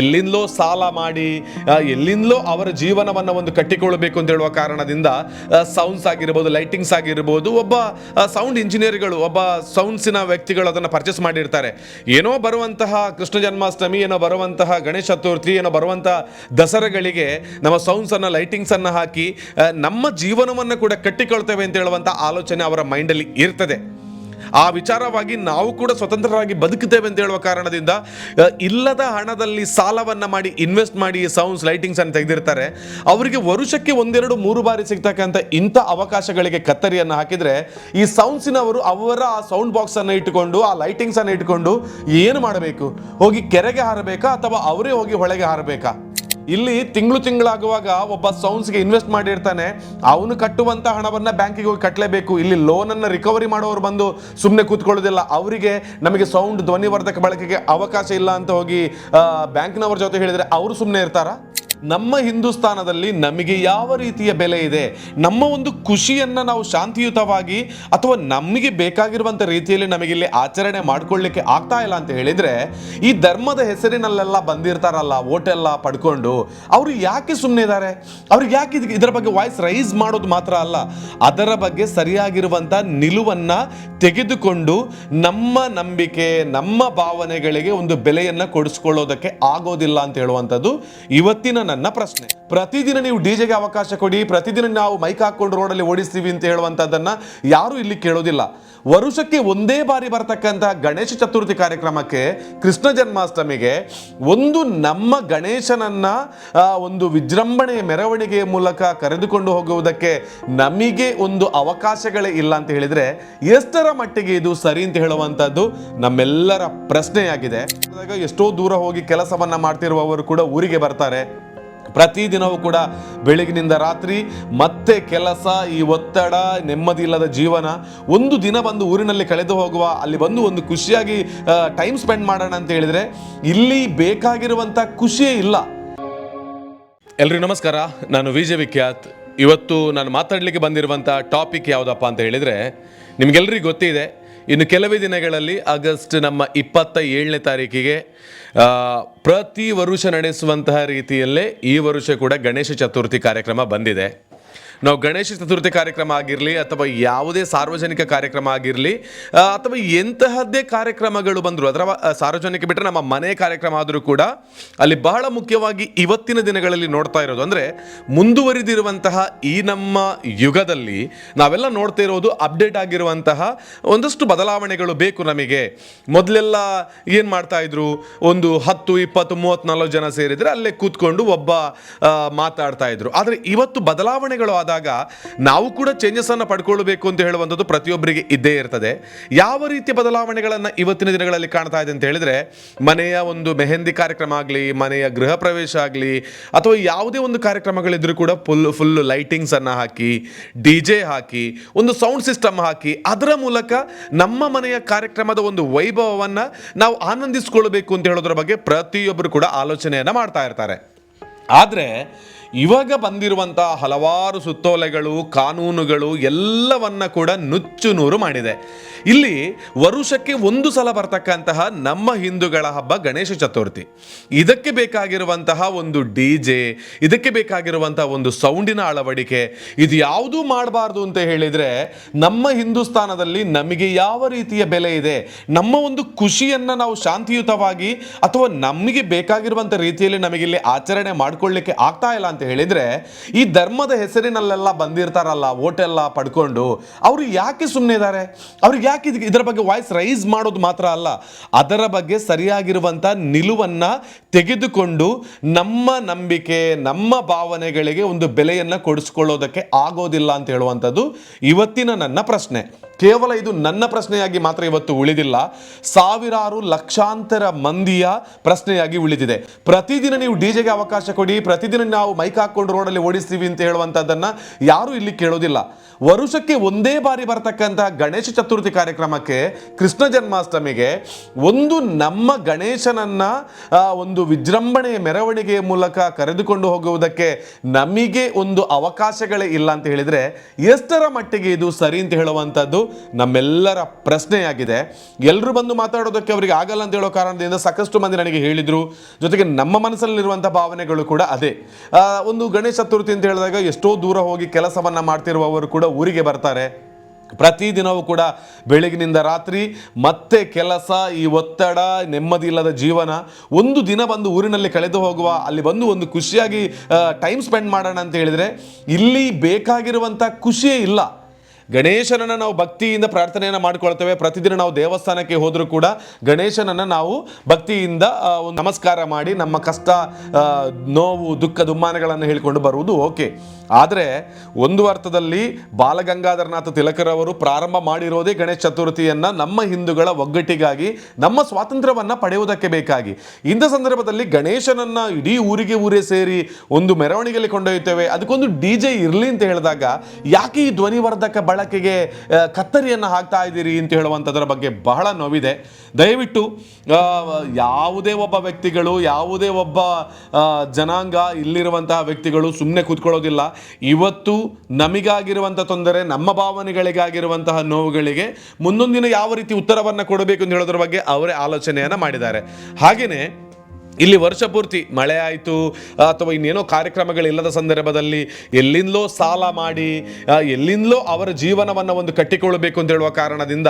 ಎಲ್ಲಿಂದಲೋ ಸಾಲ ಮಾಡಿ ಎಲ್ಲಿಂದಲೋ ಅವರ ಜೀವನವನ್ನು ಒಂದು ಕಟ್ಟಿಕೊಳ್ಳಬೇಕು ಅಂತ ಹೇಳುವ ಕಾರಣದಿಂದ ಸೌಂಡ್ಸ್ ಆಗಿರ್ಬೋದು ಲೈಟಿಂಗ್ಸ್ ಆಗಿರ್ಬೋದು, ಒಬ್ಬ ಸೌಂಡ್ ಇಂಜಿನಿಯರ್ಗಳು ಒಬ್ಬ ಸೌಂಡ್ಸಿನ ವ್ಯಕ್ತಿಗಳು ಅದನ್ನು ಪರ್ಚೇಸ್ ಮಾಡಿರ್ತಾರೆ. ಏನೋ ಬರುವಂತಹ ಕೃಷ್ಣ ಜನ್ಮಾಷ್ಟಮಿ, ಏನೋ ಬರುವಂತಹ ಗಣೇಶ ಚತುರ್ಥಿ, ಏನೋ ಬರುವಂತಹ ದಸರಾಗಳಿಗೆ ನಮ್ಮ ಸೌಂಡ್ಸನ್ನು ಲೈಟಿಂಗ್ಸನ್ನು ಹಾಕಿ ನಮ್ಮ ಜೀವನವನ್ನು ಕೂಡ ಕಟ್ಟಿಕೊಳ್ತೇವೆ ಅಂತ ಹೇಳುವಂಥ ಆಲೋಚನೆ ಅವರ ಮೈಂಡಲ್ಲಿ ಇರ್ತದೆ. ಆ ವಿಚಾರವಾಗಿ ನಾವು ಕೂಡ ಸ್ವತಂತ್ರರಾಗಿ ಬದುಕುತ್ತೇವೆ ಅಂತ ಹೇಳುವ ಕಾರಣದಿಂದ ಇಲ್ಲದ ಹಣದಲ್ಲಿ ಸಾಲವನ್ನು ಮಾಡಿ ಇನ್ವೆಸ್ಟ್ ಮಾಡಿ ಸೌಂಡ್ಸ್ ಲೈಟಿಂಗ್ಸ್ ಅನ್ನು ತೆಗೆದಿರ್ತಾರೆ. ಅವರಿಗೆ ವರುಷಕ್ಕೆ ಒಂದೆರಡು, ಮೂರು ಬಾರಿ ಸಿಗ್ತಕ್ಕಂಥ ಇಂಥ ಅವಕಾಶಗಳಿಗೆ ಕತ್ತರಿಯನ್ನು ಹಾಕಿದರೆ, ಈ ಸೌಂಡ್ಸಿನವರು ಅವರ ಆ ಸೌಂಡ್ ಬಾಕ್ಸ್ ಅನ್ನು ಇಟ್ಟುಕೊಂಡು, ಆ ಲೈಟಿಂಗ್ಸ್ ಅನ್ನು ಇಟ್ಟುಕೊಂಡು ಏನು ಮಾಡಬೇಕು? ಹೋಗಿ ಕೆರೆಗೆ ಹಾರಬೇಕಾ ಅಥವಾ ಅವರೇ ಹೋಗಿ ಹೊಳೆಗೆ ಹಾರಬೇಕಾ? ಇಲ್ಲಿ ತಿಂಗಳು ತಿಂಗಳಾಗುವಾಗ ಒಬ್ಬ ಸೌಂಡ್ಸ್ಗೆ ಇನ್ವೆಸ್ಟ್ ಮಾಡಿರ್ತಾನೆ. ಅವನು ಕಟ್ಟುವಂತ ಹಣವನ್ನ ಬ್ಯಾಂಕಿಗೆ ಹೋಗಿ ಕಟ್ಟಲೇಬೇಕು ಇಲ್ಲಿ ಲೋನ್ ಅನ್ನ ರಿಕವರಿ ಮಾಡೋರು ಬಂದು ಸುಮ್ಮನೆ ಕೂತ್ಕೊಳ್ಳೋದಿಲ್ಲ. ಅವರಿಗೆ ನಮಗೆ ಸೌಂಡ್ ಧ್ವನಿವರ್ಧಕ ಬಳಕೆಗೆ ಅವಕಾಶ ಇಲ್ಲ ಅಂತ ಹೋಗಿ ಬ್ಯಾಂಕ್ನವ್ರ ಜೊತೆ ಹೇಳಿದ್ರೆ ಅವರು ಸುಮ್ಮನೆ ಇರ್ತಾರಾ? ನಮ್ಮ ಹಿಂದೂಸ್ತಾನದಲ್ಲಿ ನಮಗೆ ಯಾವ ರೀತಿಯ ಬೆಲೆ ಇದೆ? ನಮ್ಮ ಒಂದು ಖುಷಿಯನ್ನು ನಾವು ಶಾಂತಿಯುತವಾಗಿ ಅಥವಾ ನಮಗೆ ಬೇಕಾಗಿರುವಂಥ ರೀತಿಯಲ್ಲಿ ನಮಗೆ ಇಲ್ಲಿ ಆಚರಣೆ ಮಾಡ್ಕೊಳ್ಳಿಕ್ಕೆ ಆಗ್ತಾ ಇಲ್ಲ ಅಂತ ಹೇಳಿದರೆ, ಈ ಧರ್ಮದ ಹೆಸರಿನಲ್ಲೆಲ್ಲ ಬಂದಿರ್ತಾರಲ್ಲ, ಓಟೆಲ್ಲ ಪಡ್ಕೊಂಡು, ಅವರು ಯಾಕೆ ಸುಮ್ಮನೆ ಇದ್ದಾರೆ ಅವ್ರಿಗೆ ಯಾಕೆ ಇದರ ಬಗ್ಗೆ ವಾಯ್ಸ್ ರೈಸ್ ಮಾಡೋದು ಮಾತ್ರ ಅಲ್ಲ, ಅದರ ಬಗ್ಗೆ ಸರಿಯಾಗಿರುವಂಥ ನಿಲುವನ್ನ ತೆಗೆದುಕೊಂಡು ನಮ್ಮ ನಂಬಿಕೆ, ನಮ್ಮ ಭಾವನೆಗಳಿಗೆ ಒಂದು ಬೆಲೆಯನ್ನು ಕೊಡಿಸ್ಕೊಳ್ಳೋದಕ್ಕೆ ಆಗೋದಿಲ್ಲ ಅಂತ ಹೇಳುವಂಥದ್ದು ಇವತ್ತಿನ ನನ್ನ ಪ್ರಶ್ನೆ. ಪ್ರತಿದಿನ ನೀವು ಡಿಜೆಗೆ ಅವಕಾಶ ಕೊಡಿ, ಪ್ರತಿದಿನ ನಾವು ಮೈಕ್ ಹಾಕೊಂಡು ರೋಡಲ್ಲಿ ಓಡಿಸ್ತೀವಿ ಅಂತ ಹೇಳುವಂಥದ್ದನ್ನ ಯಾರು ಇಲ್ಲಿ ಕೇಳೋದಿಲ್ಲ. ವರುಷಕ್ಕೆ ಒಂದೇ ಬಾರಿ ಬರ್ತಕ್ಕಂತಹ ಗಣೇಶ ಚತುರ್ಥಿ ಕಾರ್ಯಕ್ರಮಕ್ಕೆ ಕೃಷ್ಣ ಜನ್ಮಾಷ್ಟಮಿಗೆ ಒಂದು ನಮ್ಮ ಗಣೇಶನನ್ನ ಒಂದು ವಿಜೃಂಭಣೆಯ ಮೆರವಣಿಗೆಯ ಮೂಲಕ ಕರೆದುಕೊಂಡು ಹೋಗುವುದಕ್ಕೆ ನಮಗೆ ಒಂದು ಅವಕಾಶಗಳೇ ಇಲ್ಲ ಅಂತ ಹೇಳಿದ್ರೆ ಎಷ್ಟರ ಮಟ್ಟಿಗೆ ಇದು ಸರಿ ಅಂತ ಹೇಳುವಂಥದ್ದು ನಮ್ಮೆಲ್ಲರ ಪ್ರಶ್ನೆಯಾಗಿದೆ. ಎಷ್ಟೋ ದೂರ ಹೋಗಿ ಕೆಲಸವನ್ನ ಮಾಡ್ತಿರುವವರು ಕೂಡ ಊರಿಗೆ ಬರ್ತಾರೆ. ಪ್ರತಿದಿನವೂ ಕೂಡ ಬೆಳಗಿನಿಂದ ರಾತ್ರಿ ಮತ್ತೆ ಕೆಲಸ, ಈ ಒತ್ತಡ ನೆಮ್ಮದಿ ಇಲ್ಲದ ಜೀವನ. ಒಂದು ದಿನ ಬಂದು ಊರಿನಲ್ಲಿ ಕಳೆದು ಹೋಗುವ, ಅಲ್ಲಿ ಬಂದು ಒಂದು ಖುಷಿಯಾಗಿ ಟೈಮ್ ಸ್ಪೆಂಡ್ ಮಾಡೋಣ ಅಂತ ಹೇಳಿದ್ರೆ ಇಲ್ಲಿ ಬೇಕಾಗಿರುವಂಥ ಖುಷಿಯೇ ಇಲ್ಲ. ಎಲ್ರಿಗೂ ನಮಸ್ಕಾರ. ನಾನು ವಿಜಯ ವಿಖ್ಯಾತ್. ಇವತ್ತು ನಾನು ಮಾತಾಡಲಿಕ್ಕೆ ಬಂದಿರುವಂಥ ಟಾಪಿಕ್ ಯಾವುದಪ್ಪ ಅಂತ ಹೇಳಿದರೆ ನಿಮಗೆಲ್ಲರಿಗೂ ಗೊತ್ತಿದೆ ಇನ್ನು ಕೆಲವೇ ದಿನಗಳಲ್ಲಿ ಆಗಸ್ಟ್ ನಮ್ಮ ಇಪ್ಪತ್ತ ಏಳನೇ ತಾರೀಕಿಗೆ ಪ್ರತಿ ವರುಷ ನಡೆಸುವಂತಹ ರೀತಿಯಲ್ಲೇ ಈ ವರ್ಷ ಕೂಡ ಗಣೇಶ ಚತುರ್ಥಿ ಕಾರ್ಯಕ್ರಮ ಬಂದಿದೆ. ನಾವು ಗಣೇಶ ಚತುರ್ಥಿ ಕಾರ್ಯಕ್ರಮ ಆಗಿರಲಿ ಅಥವಾ ಯಾವುದೇ ಸಾರ್ವಜನಿಕ ಕಾರ್ಯಕ್ರಮ ಆಗಿರಲಿ ಅಥವಾ ಎಂತಹದ್ದೇ ಕಾರ್ಯಕ್ರಮಗಳು ಬಂದರು, ಅದರ ಸಾರ್ವಜನಿಕ ಬಿಟ್ಟರೆ ನಮ್ಮ ಮನೆ ಕಾರ್ಯಕ್ರಮ ಆದರೂ ಕೂಡ ಅಲ್ಲಿ ಬಹಳ ಮುಖ್ಯವಾಗಿ ಇವತ್ತಿನ ದಿನಗಳಲ್ಲಿ ನೋಡ್ತಾ ಇರೋದು. ಅಂದರೆ ಮುಂದುವರಿದಿರುವಂತಹ ಈ ನಮ್ಮ ಯುಗದಲ್ಲಿ ನಾವೆಲ್ಲ ನೋಡ್ತಾ ಇರೋದು ಅಪ್ಡೇಟ್ ಆಗಿರುವಂತಹ ಒಂದಷ್ಟು ಬದಲಾವಣೆಗಳು ಬೇಕು ನಮಗೆ. ಮೊದಲೆಲ್ಲ ಏನು ಮಾಡ್ತಾ ಇದ್ರು? ಒಂದು ಹತ್ತು, ಇಪ್ಪತ್ತು, ಮೂವತ್ತು ನಲ್ವತ್ತು ಜನ ಸೇರಿದರೆ ಅಲ್ಲೇ ಕೂತ್ಕೊಂಡು ಒಬ್ಬ ಮಾತಾಡ್ತಾ ಇದ್ರು. ಆದರೆ ಇವತ್ತು ಬದಲಾವಣೆಗಳು ಆದಾಗ ನಾವು ಕೂಡ ಚೇಂಜಸ್ ಅನ್ನು ಪಡ್ಕೊಳ್ಬೇಕು ಅಂತ ಹೇಳುವಂಥದ್ದು ಪ್ರತಿಯೊಬ್ಬರಿಗೆ ಇದ್ದೇ ಇರ್ತದೆ. ಯಾವ ರೀತಿಯ ಬದಲಾವಣೆಗಳನ್ನು ಇವತ್ತಿನ ದಿನಗಳಲ್ಲಿ ಕಾಣ್ತಾ ಇದೆ ಅಂತ ಹೇಳಿದ್ರೆ, ಮನೆಯ ಒಂದು ಮೆಹಂದಿ ಕಾರ್ಯಕ್ರಮ ಆಗಲಿ, ಮನೆಯ ಗೃಹ ಪ್ರವೇಶ ಆಗಲಿ, ಅಥವಾ ಯಾವುದೇ ಒಂದು ಕಾರ್ಯಕ್ರಮಗಳಿದ್ರೂ ಕೂಡ ಫುಲ್ ಫುಲ್ ಲೈಟಿಂಗ್ಸ್ ಅನ್ನ ಹಾಕಿ ಡಿ ಜೆ ಹಾಕಿ, ಒಂದು ಸೌಂಡ್ ಸಿಸ್ಟಮ್ ಹಾಕಿ, ಅದರ ಮೂಲಕ ನಮ್ಮ ಮನೆಯ ಕಾರ್ಯಕ್ರಮದ ಒಂದು ವೈಭವವನ್ನ ನಾವು ಆನಂದಿಸ್ಕೊಳ್ಬೇಕು ಅಂತ ಹೇಳೋದ್ರ ಬಗ್ಗೆ ಪ್ರತಿಯೊಬ್ಬರು ಕೂಡ ಆಲೋಚನೆಯನ್ನ ಮಾಡ್ತಾ ಇರ್ತಾರೆ. ಆದರೆ ಇವಾಗ ಬಂದಿರುವಂಥ ಹಲವಾರು ಸುತ್ತೋಲೆಗಳು, ಕಾನೂನುಗಳು ಎಲ್ಲವನ್ನ ಕೂಡ ನುಚ್ಚು ನೂರು ಮಾಡಿದೆ. ಇಲ್ಲಿ ವರುಷಕ್ಕೆ ಒಂದು ಸಲ ಬರ್ತಕ್ಕಂತಹ ನಮ್ಮ ಹಿಂದೂಗಳ ಹಬ್ಬ ಗಣೇಶ ಚತುರ್ಥಿ. ಇದಕ್ಕೆ ಬೇಕಾಗಿರುವಂತಹ ಒಂದು ಡಿ ಜೆ, ಇದಕ್ಕೆ ಬೇಕಾಗಿರುವಂತಹ ಒಂದು ಸೌಂಡಿನ ಅಳವಡಿಕೆ, ಇದು ಯಾವುದೂ ಮಾಡಬಾರ್ದು ಅಂತ ಹೇಳಿದರೆ ನಮ್ಮ ಹಿಂದೂಸ್ತಾನದಲ್ಲಿ ನಮಗೆ ಯಾವ ರೀತಿಯ ಬೆಲೆ ಇದೆ, ನಮ್ಮ ಒಂದು ಖುಷಿಯನ್ನು ನಾವು ಶಾಂತಿಯುತವಾಗಿ ಅಥವಾ ನಮಗೆ ಬೇಕಾಗಿರುವಂಥ ರೀತಿಯಲ್ಲಿ ನಮಗಿಲ್ಲಿ ಆಚರಣೆ ಮಾಡ್ಕೊಳ್ಳಿಕ್ಕೆ ಆಗ್ತಾ ಇಲ್ಲ ಅಂತ ಹೇಳಿದ್ರೆ, ಈ ಧರ್ಮದ ಹೆಸರಿನಲ್ಲೆಲ್ಲ ಬಂದಿರ್ತಾರಲ್ಲ, ಓಟೆಲ್ಲ ಪಡ್ಕೊಂಡು, ಅವರು ಯಾಕೆ ಸುಮ್ಮನೆ ಇದ್ದಾರೆ ಅವ್ರಿಗೆ ಯಾಕೆ ಇದರ ಬಗ್ಗೆ ವಾಯ್ಸ್ ರೈಸ್ ಮಾಡೋದು ಮಾತ್ರ ಅಲ್ಲ, ಅದರ ಬಗ್ಗೆ ಸರಿಯಾಗಿರುವಂಥ ನಿಲುವನ್ನ ತೆಗೆದುಕೊಂಡು ನಮ್ಮ ನಂಬಿಕೆ, ನಮ್ಮ ಭಾವನೆಗಳಿಗೆ ಒಂದು ಬೆಲೆಯನ್ನ ಕೊಡಿಸ್ಕೊಳ್ಳೋದಕ್ಕೆ ಆಗೋದಿಲ್ಲ ಅಂತ ಹೇಳುವಂಥದ್ದು ಇವತ್ತಿನ ನನ್ನ ಪ್ರಶ್ನೆ. ಕೇವಲ ಇದು ನನ್ನ ಪ್ರಶ್ನೆಯಾಗಿ ಮಾತ್ರ ಇವತ್ತು ಉಳಿದಿಲ್ಲ, ಸಾವಿರಾರು ಲಕ್ಷಾಂತರ ಮಂದಿಯ ಪ್ರಶ್ನೆಯಾಗಿ ಉಳಿದಿದೆ. ಪ್ರತಿದಿನ ನೀವು ಡಿಜೆಗೆ ಅವಕಾಶ ಕೊಡಿ, ಪ್ರತಿದಿನ ನಾವು ಮೈಕ್ ಬೈಕ್ ಹಾಕೊಂಡು ರೋಡಲ್ಲಿ ಓಡಿಸ್ತೀವಿ ಅಂತ ಹೇಳುವಂತದ್ದನ್ನ ಯಾರು ಇಲ್ಲಿ ಕೇಳೋದಿಲ್ಲ. ವರುಷಕ್ಕೆ ಒಂದೇ ಬಾರಿ ಬರತಕ್ಕಂಥ ಗಣೇಶ ಚತುರ್ಥಿ ಕಾರ್ಯಕ್ರಮಕ್ಕೆ ಕೃಷ್ಣ ಜನ್ಮಾಷ್ಟಮಿಗೆ ಒಂದು ನಮ್ಮ ಗಣೇಶನನ್ನ ಒಂದು ವಿಜೃಂಭಣೆಯ ಮೆರವಣಿಗೆಯ ಮೂಲಕ ಕರೆದುಕೊಂಡು ಹೋಗುವುದಕ್ಕೆ ನಮಗೆ ಒಂದು ಅವಕಾಶಗಳೇ ಇಲ್ಲ ಅಂತ ಹೇಳಿದ್ರೆ ಎಷ್ಟರ ಮಟ್ಟಿಗೆ ಇದು ಸರಿ ಅಂತ ಹೇಳುವಂಥದ್ದು ನಮ್ಮೆಲ್ಲರ ಪ್ರಶ್ನೆಯಾಗಿದೆ. ಎಲ್ಲರೂ ಬಂದು ಮಾತಾಡೋದಕ್ಕೆ ಅವರಿಗೆ ಆಗಲ್ಲ ಅಂತ ಹೇಳೋ ಕಾರಣದಿಂದ ಸಾಕಷ್ಟು ಮಂದಿ ನನಗೆ ಹೇಳಿದರು. ಜೊತೆಗೆ ನಮ್ಮ ಮನಸ್ಸಲ್ಲಿರುವಂಥ ಭಾವನೆಗಳು ಕೂಡ ಅದೇ. ಒಂದು ಗಣೇಶ ಚತುರ್ಥಿ ಅಂತ ಹೇಳಿದಾಗ ಎಷ್ಟೋ ದೂರ ಹೋಗಿ ಕೆಲಸವನ್ನ ಮಾಡ್ತಿರುವವರು ಕೂಡ ಊರಿಗೆ ಬರ್ತಾರೆ. ಪ್ರತಿದಿನವೂ ಕೂಡ ಬೆಳಗಿನಿಂದ ರಾತ್ರಿ ಮತ್ತೆ ಕೆಲಸ, ಈ ಒತ್ತಡ ನೆಮ್ಮದಿ ಇಲ್ಲದ ಜೀವನ. ಒಂದು ದಿನ ಬಂದು ಊರಿನಲ್ಲಿ ಕಳೆದು ಹೋಗುವ, ಅಲ್ಲಿ ಬಂದು ಒಂದು ಖುಷಿಯಾಗಿ ಟೈಮ್ ಸ್ಪೆಂಡ್ ಮಾಡೋಣ ಅಂತ ಹೇಳಿದರೆ ಇಲ್ಲಿ ಬೇಕಾಗಿರುವಂಥ ಖುಷಿಯೇ ಇಲ್ಲ. ಗಣೇಶನನ್ನು ನಾವು ಭಕ್ತಿಯಿಂದ ಪ್ರಾರ್ಥನೆಯನ್ನು ಮಾಡಿಕೊಳ್ತೇವೆ. ಪ್ರತಿದಿನ ನಾವು ದೇವಸ್ಥಾನಕ್ಕೆ ಹೋದರೂ ಕೂಡ ಗಣೇಶನನ್ನು ನಾವು ಭಕ್ತಿಯಿಂದ ನಮಸ್ಕಾರ ಮಾಡಿ ನಮ್ಮ ಕಷ್ಟ ನೋವು, ದುಃಖ, ದುಮ್ಮಾನಗಳನ್ನು ಹೇಳಿಕೊಂಡು ಬರುವುದು ಓಕೆ. ಆದರೆ ಒಂದು ಅರ್ಥದಲ್ಲಿ ಬಾಲಗಂಗಾಧರನಾಥ ತಿಲಕರವರು ಪ್ರಾರಂಭ ಮಾಡಿರೋದೇ ಗಣೇಶ ಚತುರ್ಥಿಯನ್ನು ನಮ್ಮ ಹಿಂದೂಗಳ ಒಗ್ಗಟ್ಟಿಗಾಗಿ, ನಮ್ಮ ಸ್ವಾತಂತ್ರ್ಯವನ್ನು ಪಡೆಯುವುದಕ್ಕೆ ಬೇಕಾಗಿ. ಇಂಥ ಸಂದರ್ಭದಲ್ಲಿ ಗಣೇಶನನ್ನು ಇಡೀ ಊರಿಗೆ ಊರೇ ಸೇರಿ ಒಂದು ಮೆರವಣಿಗೆಯಲ್ಲಿ ಕೊಂಡೊಯ್ಯುತ್ತೇವೆ. ಅದಕ್ಕೊಂದು ಡಿ ಜೆ ಇರಲಿ ಅಂತ ಹೇಳಿದಾಗ ಯಾಕೆ ಈ ಧ್ವನಿವರ್ಧಕ ಬಳಕೆಗೆ ಕತ್ತರಿಯನ್ನು ಹಾಕ್ತಾ ಇದ್ದೀರಿ ಅಂತ ಹೇಳುವಂಥದ್ರ ಬಗ್ಗೆ ಬಹಳ ನೋವಿದೆ. ದಯವಿಟ್ಟು ಯಾವುದೇ ಒಬ್ಬ ವ್ಯಕ್ತಿಗಳು, ಯಾವುದೇ ಒಬ್ಬ ಜನಾಂಗ ಇಲ್ಲಿರುವಂತಹ ವ್ಯಕ್ತಿಗಳು ಸುಮ್ಮನೆ ಕೂತ್ಕೊಳ್ಳೋದಿಲ್ಲ. ಇವತ್ತು ನಮಗಾಗಿರುವಂಥ ತೊಂದರೆ, ನಮ್ಮ ಭಾವನೆಗಳಿಗಾಗಿರುವಂತಹ ನೋವುಗಳಿಗೆ ಮುಂದೊಂದಿನ ಯಾವ ರೀತಿ ಉತ್ತರವನ್ನು ಕೊಡಬೇಕು ಅಂತ ಹೇಳೋದ್ರ ಬಗ್ಗೆ ಅವರೇ ಆಲೋಚನೆಯನ್ನು ಮಾಡಿದ್ದಾರೆ. ಹಾಗೆಯೇ ಇಲ್ಲಿ ವರ್ಷ ಪೂರ್ತಿ ಮಳೆ ಆಯಿತು ಅಥವಾ ಇನ್ನೇನೋ ಕಾರ್ಯಕ್ರಮಗಳಿಲ್ಲದ ಸಂದರ್ಭದಲ್ಲಿ ಎಲ್ಲಿಂದಲೋ ಸಾಲ ಮಾಡಿ ಎಲ್ಲಿಂದಲೋ ಅವರ ಜೀವನವನ್ನು ಒಂದು ಕಟ್ಟಿಕೊಳ್ಳಬೇಕು ಅಂತ ಹೇಳುವ ಕಾರಣದಿಂದ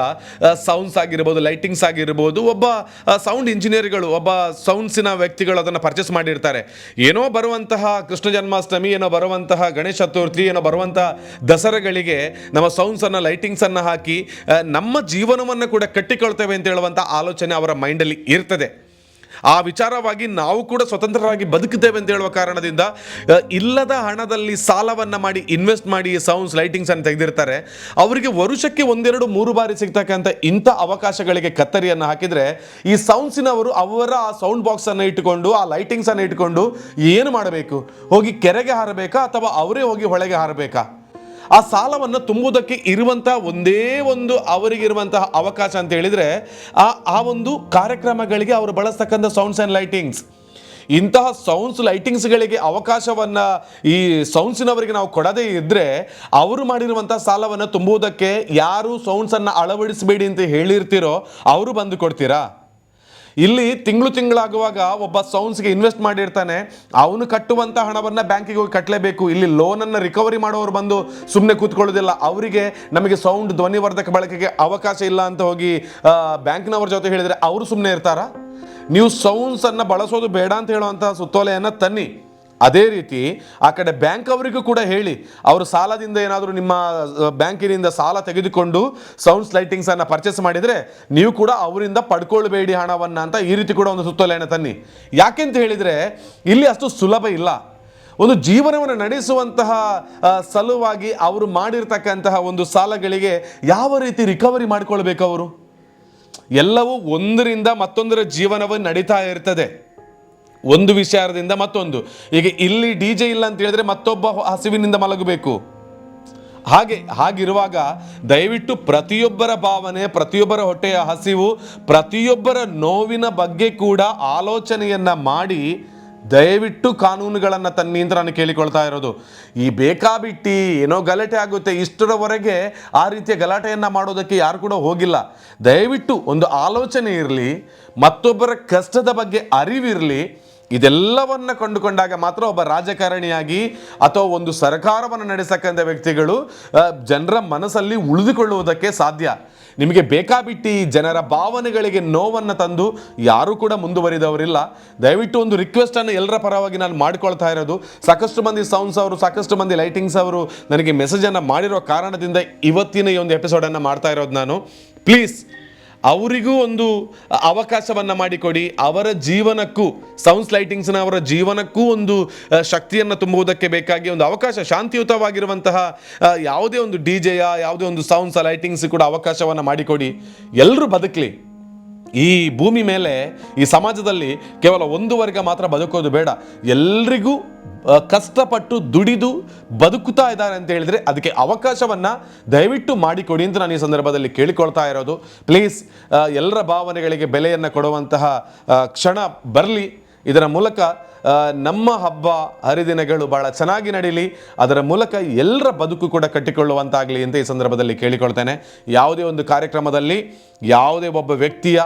ಸೌಂಡ್ಸ್ ಆಗಿರ್ಬೋದು ಲೈಟಿಂಗ್ಸ್ ಆಗಿರ್ಬೋದು, ಒಬ್ಬ ಸೌಂಡ್ ಇಂಜಿನಿಯರ್ಗಳು ಒಬ್ಬ ಸೌಂಡ್ಸಿನ ವ್ಯಕ್ತಿಗಳು ಅದನ್ನು ಪರ್ಚೇಸ್ ಮಾಡಿರ್ತಾರೆ. ಏನೋ ಬರುವಂತಹ ಕೃಷ್ಣ ಜನ್ಮಾಷ್ಟಮಿ, ಏನೋ ಬರುವಂತಹ ಗಣೇಶ ಚತುರ್ಥಿ, ಏನೋ ಬರುವಂತಹ ದಸರಾಗಳಿಗೆ ನಮ್ಮ ಸೌಂಡ್ಸನ್ನು ಲೈಟಿಂಗ್ಸನ್ನು ಹಾಕಿ ನಮ್ಮ ಜೀವನವನ್ನು ಕೂಡ ಕಟ್ಟಿಕೊಳ್ತೇವೆ ಅಂತ ಹೇಳುವಂಥ ಆಲೋಚನೆ ಅವರ ಮೈಂಡಲ್ಲಿ ಇರ್ತದೆ. ಆ ವಿಚಾರವಾಗಿ ನಾವು ಕೂಡ ಸ್ವತಂತ್ರರಾಗಿ ಬದುಕುತ್ತೇವೆ ಅಂತ ಹೇಳುವ ಕಾರಣದಿಂದ ಇಲ್ಲದ ಹಣದಲ್ಲಿ ಸಾಲವನ್ನು ಮಾಡಿ ಇನ್ವೆಸ್ಟ್ ಮಾಡಿ ಸೌಂಡ್ಸ್ ಲೈಟಿಂಗ್ಸ್ ಅನ್ನು ತೆಗೆದಿರ್ತಾರೆ. ಅವರಿಗೆ ವರುಷಕ್ಕೆ ಒಂದೆರಡು, ಮೂರು ಬಾರಿ ಸಿಗ್ತಕ್ಕಂಥ ಇಂಥ ಅವಕಾಶಗಳಿಗೆ ಕತ್ತರಿಯನ್ನು ಹಾಕಿದ್ರೆ, ಈ ಸೌಂಡ್ಸಿನವರು ಅವರ ಆ ಸೌಂಡ್ ಬಾಕ್ಸ್ ಅನ್ನು ಇಟ್ಟುಕೊಂಡು, ಆ ಲೈಟಿಂಗ್ಸ್ ಅನ್ನು ಇಟ್ಟುಕೊಂಡು ಏನು ಮಾಡಬೇಕು? ಹೋಗಿ ಕೆರೆಗೆ ಹಾರಬೇಕಾ ಅಥವಾ ಅವರೇ ಹೋಗಿ ಹೊಳೆಗೆ ಹಾರಬೇಕಾ? ಆ ಸಾಲವನ್ನು ತುಂಬುವುದಕ್ಕೆ ಇರುವಂತಹ ಒಂದೇ ಒಂದು ಅವರಿಗಿರುವಂತಹ ಅವಕಾಶ ಅಂತ ಹೇಳಿದ್ರೆ, ಆ ಆ ಒಂದು ಕಾರ್ಯಕ್ರಮಗಳಿಗೆ ಅವರು ಬಳಸ್ತಕ್ಕಂಥ ಸೌಂಡ್ಸ್ ಆ್ಯಂಡ್ ಲೈಟಿಂಗ್ಸ್ ಇಂತಹ ಸೌಂಡ್ಸ್ ಲೈಟಿಂಗ್ಸ್ಗಳಿಗೆ ಅವಕಾಶವನ್ನು ಈ ಸೌಂಡ್ಸಿನವರಿಗೆ ನಾವು ಕೊಡದೇ ಇದ್ದರೆ ಅವರು ಮಾಡಿರುವಂಥ ಸಾಲವನ್ನು ತುಂಬುವುದಕ್ಕೆ ಯಾರು ಸೌಂಡ್ಸನ್ನು ಅಳವಡಿಸಬೇಡಿ ಅಂತ ಹೇಳಿರ್ತೀರೋ, ಅವರು ಬಂದು ಕೊಡ್ತೀರಾ? ಇಲ್ಲಿ ತಿಂಗಳು ತಿಂಗಳಾಗುವಾಗ ಒಬ್ಬ ಸೌನ್ಸ್ಗೆ ಇನ್ವೆಸ್ಟ್ ಮಾಡಿರ್ತಾನೆ. ಅವನು ಕಟ್ಟುವಂಥ ಹಣವನ್ನು ಬ್ಯಾಂಕಿಗೆ ಹೋಗಿ ಕಟ್ಟಲೇಬೇಕು ಇಲ್ಲಿ ಲೋನನ್ನು ರಿಕವರಿ ಮಾಡೋರು ಬಂದು ಸುಮ್ಮನೆ ಕೂತ್ಕೊಳ್ಳೋದಿಲ್ಲ. ಅವರಿಗೆ ನಮಗೆ ಸೌಂಡ್ ಧ್ವನಿವರ್ಧಕ ಬಳಕೆಗೆ ಅವಕಾಶ ಇಲ್ಲ ಅಂತ ಹೋಗಿ ಬ್ಯಾಂಕ್ನವ್ರ ಜೊತೆ ಹೇಳಿದರೆ ಅವರು ಸುಮ್ಮನೆ ಇರ್ತಾರಾ? ನೀವು ಸೌಂಡ್ಸನ್ನು ಬಳಸೋದು ಬೇಡ ಅಂತ ಹೇಳುವಂಥ ಸುತ್ತೋಲೆಯನ್ನು ತನ್ನಿ. ಅದೇ ರೀತಿ ಆ ಕಡೆ ಬ್ಯಾಂಕ್ ಅವರಿಗೂ ಕೂಡ ಹೇಳಿ, ಅವರು ಸಾಲದಿಂದ ಏನಾದರೂ ನಿಮ್ಮ ಬ್ಯಾಂಕಿನಿಂದ ಸಾಲ ತೆಗೆದುಕೊಂಡು ಸೌಂಡ್ಸ್ ಲೈಟಿಂಗ್ಸ್ ಅನ್ನ ಪರ್ಚೇಸ್ ಮಾಡಿದರೆ ನೀವು ಕೂಡ ಅವರಿಂದ ಪಡ್ಕೊಳ್ಬೇಡಿ ಹಣವನ್ನ ಅಂತ ಈ ರೀತಿ ಕೂಡ ಒಂದು ಸುತ್ತೋಲೆಯನ್ನು ತನ್ನಿ. ಯಾಕೆಂತ ಹೇಳಿದರೆ, ಇಲ್ಲಿ ಅಷ್ಟು ಸುಲಭ ಇಲ್ಲ. ಒಂದು ಜೀವನವನ್ನು ನಡೆಸುವಂತಹ ಸಲುವಾಗಿ ಅವರು ಮಾಡಿರ್ತಕ್ಕಂತಹ ಒಂದು ಸಾಲಗಳಿಗೆ ಯಾವ ರೀತಿ ರಿಕವರಿ ಮಾಡ್ಕೊಳ್ಬೇಕು ಅವರು? ಎಲ್ಲವೂ ಒಂದರಿಂದ ಮತ್ತೊಂದರ ಜೀವನವನ್ನು ನಡೀತಾ ಇರ್ತದೆ. ಒಂದು ವಿಚಾರದಿಂದ ಮತ್ತೊಂದು. ಈಗ ಇಲ್ಲಿ ಡಿ ಜೆ ಇಲ್ಲ ಅಂತ ಹೇಳಿದ್ರೆ ಮತ್ತೊಬ್ಬ ಹಸಿವಿನಿಂದ ಮಲಗಬೇಕು. ಹಾಗೆ, ಹಾಗಿರುವಾಗ ದಯವಿಟ್ಟು ಪ್ರತಿಯೊಬ್ಬರ ಭಾವನೆ, ಪ್ರತಿಯೊಬ್ಬರ ಹೊಟ್ಟೆಯ ಹಸಿವು, ಪ್ರತಿಯೊಬ್ಬರ ನೋವಿನ ಬಗ್ಗೆ ಕೂಡ ಆಲೋಚನೆಯನ್ನ ಮಾಡಿ ದಯವಿಟ್ಟು ಕಾನೂನುಗಳನ್ನು ತನ್ನಿ ಅಂತ ನಾನು ಕೇಳಿಕೊಳ್ತಾ ಇರೋದು. ಈ ಬೇಕಾಬಿಟ್ಟಿ ಏನೋ ಗಲಾಟೆ ಆಗುತ್ತೆ, ಇಷ್ಟರವರೆಗೆ ಆ ರೀತಿಯ ಗಲಾಟೆಯನ್ನು ಮಾಡೋದಕ್ಕೆ ಯಾರು ಕೂಡ ಹೋಗಿಲ್ಲ. ದಯವಿಟ್ಟು ಒಂದು ಆಲೋಚನೆ ಇರಲಿ, ಮತ್ತೊಬ್ಬರ ಕಷ್ಟದ ಬಗ್ಗೆ ಅರಿವಿರಲಿ ಇದೆಲ್ಲವನ್ನ ಕಂಡುಕೊಂಡಾಗ ಮಾತ್ರ ಒಬ್ಬ ರಾಜಕಾರಣಿಯಾಗಿ ಅಥವಾ ಒಂದು ಸರ್ಕಾರವನ್ನು ನಡೆಸಕ್ಕಂಥ ವ್ಯಕ್ತಿಗಳು ಜನರ ಮನಸ್ಸಲ್ಲಿ ಉಳಿದುಕೊಳ್ಳುವುದಕ್ಕೆ ಸಾಧ್ಯ. ನಿಮಗೆ ಬೇಕಾಬಿಟ್ಟಿ ಜನರ ಭಾವನೆಗಳಿಗೆ ನೋವನ್ನು ತಂದು ಯಾರೂ ಕೂಡ ಮುಂದುವರಿದವರಿಲ್ಲ. ದಯವಿಟ್ಟು ಒಂದು ರಿಕ್ವೆಸ್ಟನ್ನು ಎಲ್ಲರ ಪರವಾಗಿ ನಾನು ಮಾಡ್ಕೊಳ್ತಾ ಇರೋದು. ಸಾಕಷ್ಟು ಮಂದಿ ಸೌಂಡ್ಸ್ ಅವರು, ಸಾಕಷ್ಟು ಮಂದಿ ಲೈಟಿಂಗ್ಸ್ ಅವರು ನನಗೆ ಮೆಸೇಜನ್ನು ಮಾಡಿರೋ ಕಾರಣದಿಂದ ಇವತ್ತಿನ ಈ ಒಂದು ಎಪಿಸೋಡನ್ನು ಮಾಡ್ತಾ ಇರೋದು ನಾನು. ಪ್ಲೀಸ್ ಅವರಿಗೂ ಒಂದು ಅವಕಾಶವನ್ನು ಮಾಡಿಕೊಡಿ. ಅವರ ಜೀವನಕ್ಕೂ ಸೌಂಡ್ಸ್ ಲೈಟಿಂಗ್ಸ್ನ ಅವರ ಜೀವನಕ್ಕೂ ಒಂದು ಶಕ್ತಿಯನ್ನು ತುಂಬುವುದಕ್ಕೆ ಬೇಕಾಗಿ ಒಂದು ಅವಕಾಶ, ಶಾಂತಿಯುತವಾಗಿರುವಂತಹ ಯಾವುದೇ ಒಂದು ಡಿ ಜೆಯ, ಯಾವುದೇ ಒಂದು ಸೌಂಡ್ಸ್ ಲೈಟಿಂಗ್ಸ್ ಕೂಡ ಅವಕಾಶವನ್ನು ಮಾಡಿಕೊಡಿ. ಎಲ್ಲರೂ ಬದುಕಲಿ. ಈ ಭೂಮಿ ಮೇಲೆ, ಈ ಸಮಾಜದಲ್ಲಿ ಕೇವಲ ಒಂದು ವರ್ಗ ಮಾತ್ರ ಬದುಕೋದು ಬೇಡ. ಎಲ್ರಿಗೂ ಕಷ್ಟಪಟ್ಟು ದುಡಿದು ಬದುಕುತ್ತಾ ಇದ್ದಾರೆ ಅಂತ ಹೇಳಿದರೆ ಅದಕ್ಕೆ ಅವಕಾಶವನ್ನು ದಯವಿಟ್ಟು ಮಾಡಿಕೊಡಿ ಅಂತ ನಾನು ಈ ಸಂದರ್ಭದಲ್ಲಿ ಕೇಳಿಕೊಳ್ತಾ ಇರೋದು. ಪ್ಲೀಸ್ ಎಲ್ಲರ ಭಾವನೆಗಳಿಗೆ ಬೆಲೆಯನ್ನು ಕೊಡುವಂತಹ ಕ್ಷಣ ಬರಲಿ. ಇದರ ಮೂಲಕ ನಮ್ಮ ಹಬ್ಬ ಹರಿದಿನಗಳು ಬಹಳ ಚೆನ್ನಾಗಿ ನಡೀಲಿ. ಅದರ ಮೂಲಕ ಎಲ್ಲರ ಬದುಕು ಕೂಡ ಕಟ್ಟಿಕೊಳ್ಳುವಂತಾಗಲಿ ಅಂತ ಈ ಸಂದರ್ಭದಲ್ಲಿ ಕೇಳಿಕೊಳ್ತೇನೆ. ಯಾವುದೇ ಒಂದು ಕಾರ್ಯಕ್ರಮದಲ್ಲಿ ಯಾವುದೇ ಒಬ್ಬ ವ್ಯಕ್ತಿಯ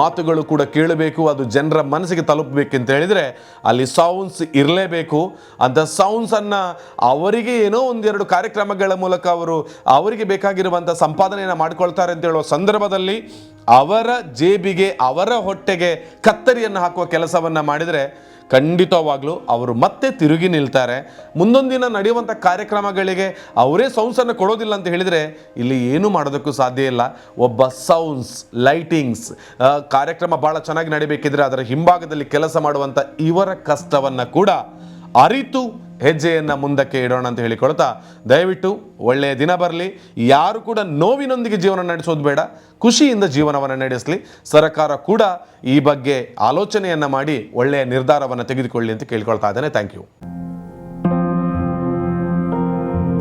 ಮಾತುಗಳು ಕೂಡ ಕೇಳಬೇಕು, ಅದು ಜನರ ಮನಸ್ಸಿಗೆ ತಲುಪಬೇಕು ಅಂತ ಹೇಳಿದರೆ ಅಲ್ಲಿ ಸೌಂಡ್ಸ್ ಇರಲೇಬೇಕು. ಅಂತ ಸೌಂಡ್ಸನ್ನು ಅವರಿಗೆ ಏನೋ ಒಂದೆರಡು ಕಾರ್ಯಕ್ರಮಗಳ ಮೂಲಕ ಅವರು ಅವರಿಗೆ ಬೇಕಾಗಿರುವಂಥ ಸಂಪಾದನೆಯನ್ನು ಮಾಡ್ಕೊಳ್ತಾರೆ ಅಂತ ಹೇಳುವ ಸಂದರ್ಭದಲ್ಲಿ ಅವರ ಜೇಬಿಗೆ, ಅವರ ಹೊಟ್ಟೆಗೆ ಕತ್ತರಿಯನ್ನು ಹಾಕುವ ಕೆಲಸವನ್ನು ಮಾಡಿದರೆ ಖಂಡಿತವಾಗ್ಲೂ ಅವರು ಮತ್ತೆ ತಿರುಗಿ ನಿಲ್ತಾರೆ. ಮುಂದೊಂದಿನ ನಡೆಯುವಂಥ ಕಾರ್ಯಕ್ರಮಗಳಿಗೆ ಅವರೇ ಸೌಂಡ್ಸನ್ನು ಕೊಡೋದಿಲ್ಲ ಅಂತ ಹೇಳಿದರೆ ಇಲ್ಲಿ ಏನು ಮಾಡೋದಕ್ಕೂ ಸಾಧ್ಯ ಇಲ್ಲ. ಒಬ್ಬ ಸೌಂಡ್ಸ್ ಲೈಟಿಂಗ್ಸ್ ಕಾರ್ಯಕ್ರಮ ಭಾಳ ಚೆನ್ನಾಗಿ ನಡಿಬೇಕಿದ್ರೆ ಅದರ ಹಿಂಭಾಗದಲ್ಲಿ ಕೆಲಸ ಮಾಡುವಂಥ ಇವರ ಕಷ್ಟವನ್ನು ಕೂಡ ಅರಿತು ಹೆಜ್ಜೆಯನ್ನು ಮುಂದಕ್ಕೆ ಇಡೋಣ ಅಂತ ಹೇಳಿಕೊಳ್ತಾ ದಯವಿಟ್ಟು ಒಳ್ಳೆಯ ದಿನ ಬರಲಿ. ಯಾರು ಕೂಡ ನೋವಿನೊಂದಿಗೆ ಜೀವನ ನಡೆಸೋದು ಬೇಡ. ಖುಷಿಯಿಂದ ಜೀವನವನ್ನು ನಡೆಸಲಿ. ಸರ್ಕಾರ ಕೂಡ ಈ ಬಗ್ಗೆ ಆಲೋಚನೆಯನ್ನು ಮಾಡಿ ಒಳ್ಳೆಯ ನಿರ್ಧಾರವನ್ನು ತೆಗೆದುಕೊಳ್ಳಿ ಅಂತ ಕೇಳ್ಕೊಳ್ತಾ ಇದ್ದೇನೆ. Thank you